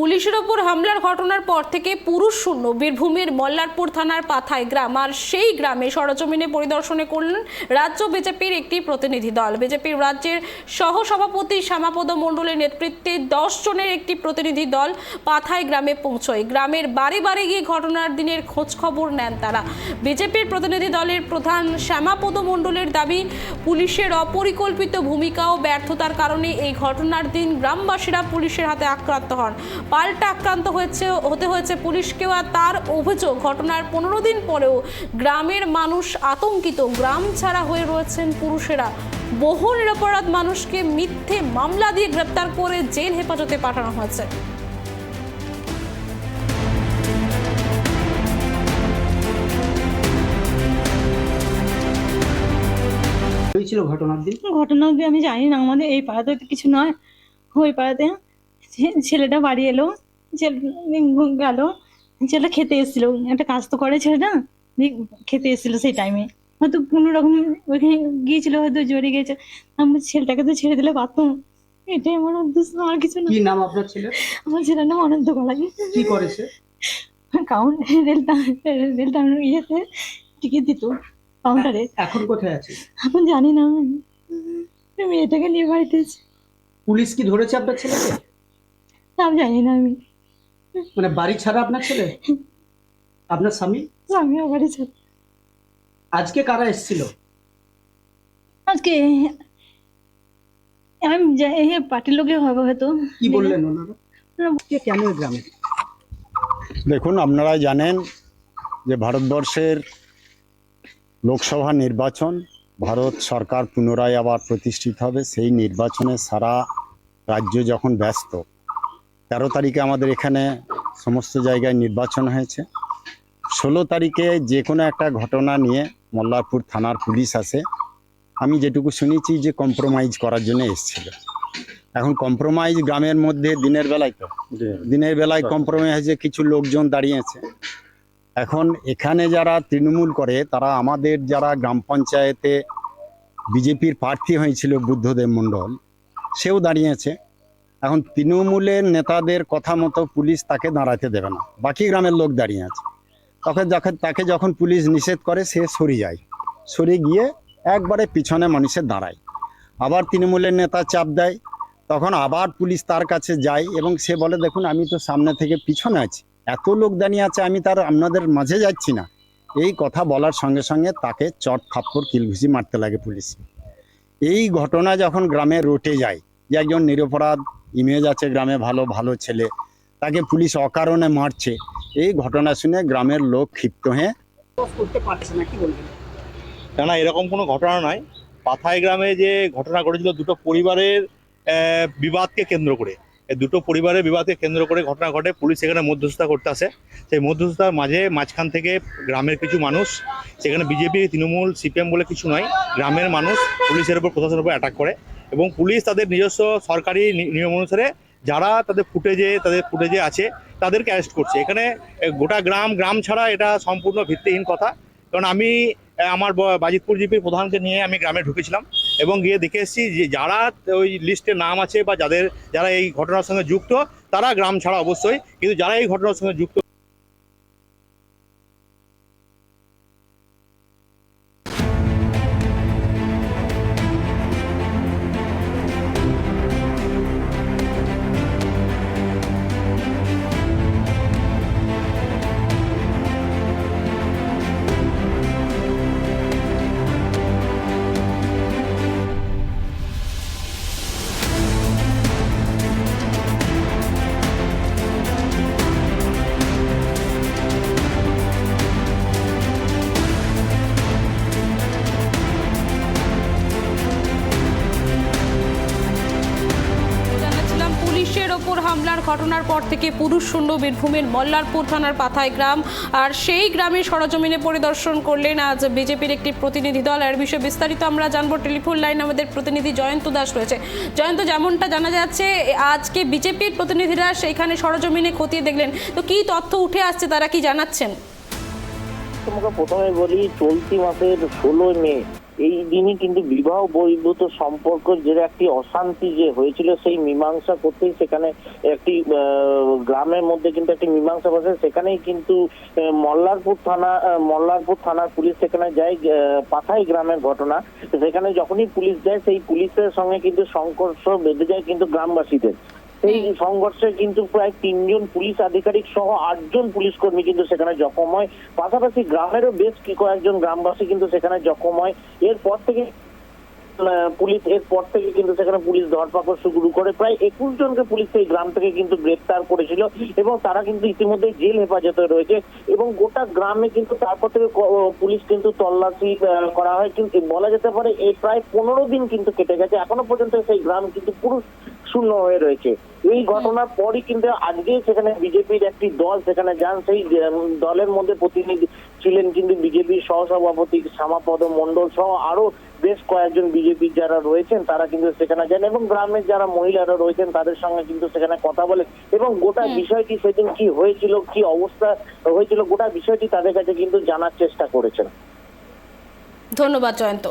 পুলিশের ওপর হামলার ঘটনার পর থেকে পুরুষ শূন্য বীরভূমের মল্লারপুর থানার পাথায় গ্রাম। আর সেই গ্রামে সরজমিনে পরিদর্শনে করলেন রাজ্য বিজেপির একটি প্রতিনিধি দল। বিজেপির রাজ্যের সহসভাপতি শ্যামাপদ মণ্ডলের নেতৃত্বে দশ জনের একটি প্রতিনিধি দল পাথায় গ্রামে পৌঁছয়। গ্রামের বাড়ি বাড়ি গিয়ে ঘটনার দিনের খোঁজ খবর নেন তারা। বিজেপির প্রতিনিধি দলের প্রধান শ্যামাপদ মণ্ডলের দাবি, পুলিশের অপরিকল্পিত ভূমিকা ও ব্যর্থতার কারণে এই ঘটনার দিন গ্রামবাসীরা পুলিশের হাতে আক্রান্ত হন। পাল্টা আক্রান্ত হয়েছে হতে হয়েছে পুলিশকেও আর তার অভিযোগ। ঘটনার পনেরো দিন পরেও গ্রামের মানুষ আতঙ্কিত। গ্রাম ছাড়া হয়ে রয়েছেন পুরুষেরা। বহু নিরপরাধ মানুষকে মিথ্যে মামলা দিয়ে গ্রেপ্তার করে জেল হেফাজতে পাঠানো হয়েছে। হয়েছিল ঘটনার দিন? ঘটনা অবধি আমি জানি না। আমাদের এই পাড়াতে তো কিছু নয়। ওই পাড়াতে ছেলেটা বাড়ি এলো গেল ছেলেটা খেতে এসেছিল একটা কাজ তো করে ছেলেটা খেতে এসেছিল সেই টাইমে হয়তো কোনো রকম ওইখানে গিয়েছিল হয়তো জড়িয়ে গেছে আমার ছেলেটাকে তো ছেড়ে দিলে পারতাম এটাই আমার উদ্দেশ্য আর কিছু না। কি নাম আপনার ছেলে আমার ছেলের নাম অনন্ত কলাকি কি করেছে কাউন্ট রেল রেল টাউনের ইয়েতে টিকিট দিত কাউন্টারে এখন কোথায় আছে? এখন জানি না। মেয়েটাকে নিয়ে বাড়িতে পুলিশ কি ধরেছে আপনার ছেলেকে? নাম জানি না আমি। মানে বাড়ি ছাড়া আপনার ছেলে? আপনার স্বামী? আমিও বাড়ি ছাড়। আজকে কারা এসেছিল? আজকে আমি যাই পার্টির লোকে হবে হয়তো। কি বললেন ওনারা? কেন গ্রামে? দেখুন আপনারা জানেন যে ভারতবর্ষের লোকসভা নির্বাচন ভারত সরকার পুনরায় আবার প্রতিষ্ঠিত হবে। সেই নির্বাচনে সারা রাজ্য যখন ব্যস্ত তেরো তারিখে আমাদের এখানে সমস্ত জায়গায় নির্বাচন হয়েছে। ষোলো তারিখে যে কোনো একটা ঘটনা নিয়ে মল্লারপুর থানার পুলিশ আসে। আমি যেটুকু শুনেছি যে কম্প্রোমাইজ করার জন্য এসেছিল। এখন কম্প্রোমাইজ গ্রামের মধ্যে দিনের বেলায় তো। দিনের বেলায় কম্প্রোমাইজে কিছু লোকজন দাঁড়িয়েছে। এখন এখানে যারা তৃণমূল করে, তারা আমাদের যারা গ্রাম পঞ্চায়েতে বিজেপির প্রার্থী হয়েছিল বুদ্ধদেব মণ্ডল, সেও দাঁড়িয়েছে। এখন তৃণমূলের নেতাদের কথা মতো পুলিশ তাকে দাঁড়াতে দেবে না। বাকি গ্রামের লোক দাঁড়িয়ে আছে। তখন যখন তাকে যখন পুলিশ নিষেধ করে, সে সরে যায়। সরে গিয়ে একবারে পিছনে মানুষের দাঁড়ায়। আবার তৃণমূলের নেতা চাপ দেয়। তখন আবার পুলিশ তার কাছে যায় এবং সে বলে, দেখুন, আমি তো সামনে থেকে পিছনে আছি। এত লোক দাঁড়িয়ে আছে, আমি তার আপনাদের মাঝে যাচ্ছি না। এই কথা বলার সঙ্গে সঙ্গে তাকে চট থাপ্পড়, কিলঘুষি মারতে লাগে পুলিশ। এই ঘটনা যখন গ্রামে রটে যায় যে একজন নিরপরাধ ইমেজ আছে গ্রামে ভালো ভালো ছেলে। তাকে পুলিশ অকারণে মারছে। এই ঘটনা শুনে গ্রামের লোক ক্ষিপ্ত হয়ে? করতে পারছে না কি বলবেন? না না এরকম কোনো ঘটনা নয়। পাথাই গ্রামে যে ঘটনা ঘটেছিল দুটো পরিবারের আহ, বিবাদকে কেন্দ্র করে। এই দুটো পরিবারের বিবাদকে কেন্দ্র করে ঘটনা ঘটে। পুলিশ সেখানে মধ্যস্থতা করতে আসে। সেই মধ্যস্থতার মাঝে মাঝখান থেকে গ্রামের কিছু মানুষ সেখানে বিজেপি তৃণমূল সিপিএম বলে কিছু নয় গ্রামের মানুষ পুলিশের উপর প্রশাসনের উপর অ্যাটাক করে। এবং পুলিশ তাদের নিজস্ব সরকারি নিয়ম অনুসারে যারা তাদের ফুটেজে তাদের ফুটেজে আছে, তাদেরকে অ্যারেস্ট করছে। এখানে গোটা গ্রাম গ্রাম ছাড়া এটা সম্পূর্ণ ভিত্তিহীন কথা। কারণ আমি আমার বাজিতপুর জিপির প্রধানকে নিয়ে আমি গ্রামে ঢুকেছিলাম এবং গিয়ে দেখে এসেছি যে যারা ওই লিস্টে নাম আছে বা যাদের, যারা এই ঘটনার সঙ্গে যুক্ত, তারা গ্রাম ছাড়া অবশ্যই। কিন্তু যারা এই ঘটনার সঙ্গে যুক্ত ঘটনার পর থেকে পুরুষ শূন্য বীরভূমের মল্লারপুর থানার পাথায় গ্রাম। আর সেই গ্রামে সরজমিনে পরিদর্শন করলেন আজ বিজেপির একটি প্রতিনিধি দল। এর বিষয়ে বিস্তারিত আমরা জানব টেলিফোন লাইন। আমাদের প্রতিনিধি জয়ন্ত দাস রয়েছে। জয়ন্ত, যেমনটা জানা যাচ্ছে, আজকে বিজেপির প্রতিনিধিরা সেইখানে সরজমিনে খতিয়ে দেখলেন। তো কি তথ্য উঠে আসছে তারা কি জানাচ্ছেন? তোমাকে প্রথমে বলি, চলতি মাসের ষোলোই মে এই দিনই কিন্তু বিবাহ বহির্ভূত সম্পর্ক যে একটি অশান্তি যে হয়েছিল, সেই মীমাংসা করতেই সেখানে একটি গ্রামের মধ্যে কিন্তু একটি মীমাংসা বসে। সেখানেই কিন্তু মল্লারপুর থানা মল্লারপুর থানার পুলিশ সেখানে যায় পাথাই গ্রামের ঘটনা। সেখানে যখনই পুলিশ যায়, সেই পুলিশের সঙ্গে কিন্তু সংঘর্ষ বেঁধে যায় কিন্তু গ্রামবাসীদের। সেই সংঘর্ষে কিন্তু প্রায় তিনজন পুলিশ আধিকারিক সহ আটজন পুলিশ কর্মী কিন্তু সেখানে জখম হয়। পাশাপাশি গ্রামেরও বেশ কয়েকজন গ্রামবাসী কিন্তু সেখানে জখম হয়। এরপর থেকে পুলিশ এরপর থেকে কিন্তু সেখানে পুলিশ ধরপাকড় শুরু করে। প্রায় একুশ জনকে পুলিশ এই গ্রাম থেকে কিন্তু গ্রেপ্তার করেছিল এবং তারা কিন্তু ইতিমধ্যে জেল হেফাজতে রয়েছে এবং গোটা গ্রামে কিন্তু তারপর থেকে পুলিশ কিন্তু তল্লাশি করা হয়। কিন্তু বলা যেতে পারে এই প্রায় পনেরো দিন কিন্তু কেটে গেছে। এখনও পর্যন্ত সেই গ্রাম কিন্তু পুরো শূন্য হয়ে রয়েছে। এই ঘটনার পরই কিন্তু আজকে সেখানে বিজেপির একটি দল সেখানে যান। সেই দলের মধ্যে প্রতিনিধি ছিলেন কিন্তু বিজেপির সহসভাপতি শ্যামাপদ মন্ডল সহ আরও বেশ কয়েকজন বিজেপির যারা রয়েছেন তারা কিন্তু সেখানে যান এবং গ্রামের যারা মহিলারা রয়েছেন তাদের সঙ্গে কিন্তু সেখানে কথা বলেন এবং গোটা বিষয়টি সেদিন কি হয়েছিল কি অবস্থা হয়েছিল গোটা বিষয়টি তাদের কাছে কিন্তু জানার চেষ্টা করেছেন। ধন্যবাদ জয়ন্ত।